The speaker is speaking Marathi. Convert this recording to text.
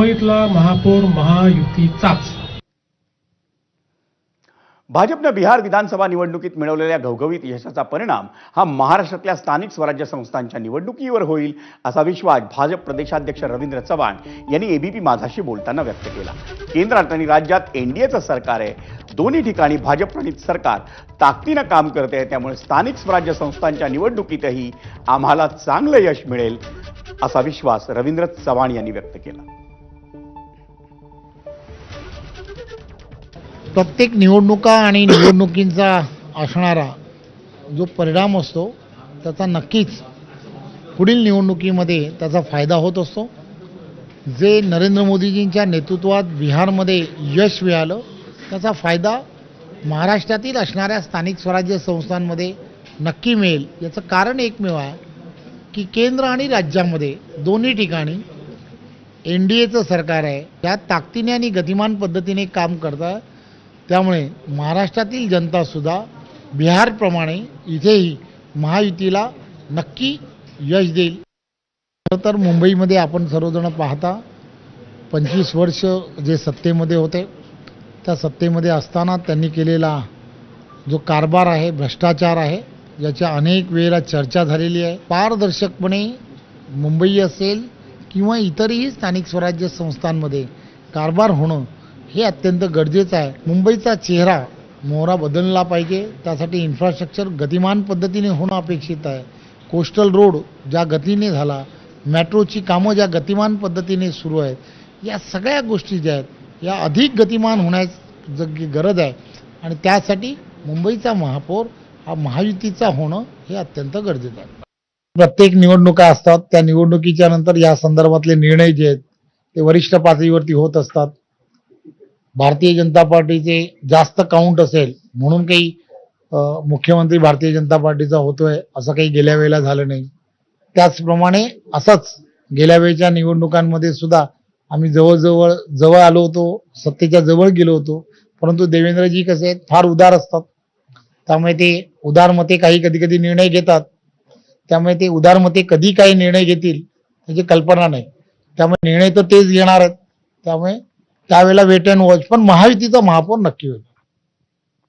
मुंबईतला महापौर महायुतीचाच. भाजपनं बिहार विधानसभा निवडणुकीत मिळवलेल्या घवघवीत यशाचा परिणाम हा महाराष्ट्रातल्या स्थानिक स्वराज्य संस्थांच्या निवडणुकीवर होईल असा विश्वास भाजप प्रदेशाध्यक्ष रवींद्र चव्हाण यांनी एबीपी माझाशी बोलताना व्यक्त केला. केंद्रात आणि राज्यात एनडीएचं सरकार आहे. दोन्ही ठिकाणी भाजपप्रणित सरकार ताकदीनं काम करते आहे. त्यामुळे स्थानिक स्वराज्य संस्थांच्या निवडणुकीतही आम्हाला चांगलं यश मिळेल असा विश्वास रवींद्र चव्हाण यांनी व्यक्त केला. प्रत्येक निवडणुका आणि निवडणुकींचा असणारा जो परिणाम असतो त्याचा नक्कीच पुढील निवडणुकीमध्ये त्याचा फायदा होत असतो. जे नरेंद्र मोदीजींच्या नेतृत्वात बिहारमध्ये यश मिळालं त्याचा फायदा महाराष्ट्रातील असणाऱ्या स्थानिक स्वराज्य संस्थांमध्ये नक्की मिळेल. याचं कारण एकमेव आहे की केंद्र आणि राज्यामध्ये दोन्ही ठिकाणी एन डी एचं सरकार आहे. त्या ताकदीने आणि गतिमान पद्धतीने काम करतं. त्यामुळे महाराष्ट्रातील जनतासुद्धा बिहारप्रमाणे इथेही महायुतीला नक्की यश देईल. खरं तर मुंबईमध्ये आपण सर्वजण पाहता पंचवीस वर्ष जे सत्तेमध्ये होते त्या सत्तेमध्ये असताना त्यांनी केलेला जो कारभार आहे भ्रष्टाचार आहे याच्या अनेक वेळेला चर्चा झालेली आहे. पारदर्शकपणे मुंबई असेल किंवा इतरही स्थानिक स्वराज्य संस्थांमध्ये कारभार होणं हे अत्यंत गरजेचं आहे. मुंबईचा चेहरा मोहरा बदलला पाहिजे. त्यासाठी इन्फ्रास्ट्रक्चर गतिमान पद्धतीने होणं अपेक्षित आहे. कोस्टल रोड ज्या गतीने झाला मेट्रोची कामं ज्या गतिमान पद्धतीने सुरू आहेत या सगळ्या गोष्टी ज्या आहेत या अधिक गतिमान होण्यास जगी गरज आहे. आणि त्यासाठी मुंबईचा महापौर हा महायुतीचा होणं हे अत्यंत गरजेचं आहे. प्रत्येक निवडणुका असतात. त्या निवडणुकीच्या नंतर या संदर्भातले निर्णय जे आहेत ते वरिष्ठ पातळीवरती होत असतात. भारतीय जनता पार्टीचे जास्त काउंट असेल म्हणून काही मुख्यमंत्री भारतीय जनता पार्टीचा होतोय असं काही गेल्या वेळेला झालं नाही. त्याचप्रमाणे असंच गेल्या वेळेच्या निवडणुकांमध्ये सुद्धा आम्ही जवळजवळ जवळ आलो होतो सत्तेच्या जवळ गेलो होतो परंतु देवेंद्रजी कसे आहेत फार उदार असतात. त्यामुळे ते उदारमते काही कधी कधी निर्णय घेतात. त्यामुळे ते उदारमते कधी काही निर्णय घेतील त्याची कल्पना नाही. त्यामुळे निर्णय तर तेच घेणार आहेत. त्यामुळे त्यावेळेला वेट अँड वॉच. पण महायुतीचा महापौर नक्की होईल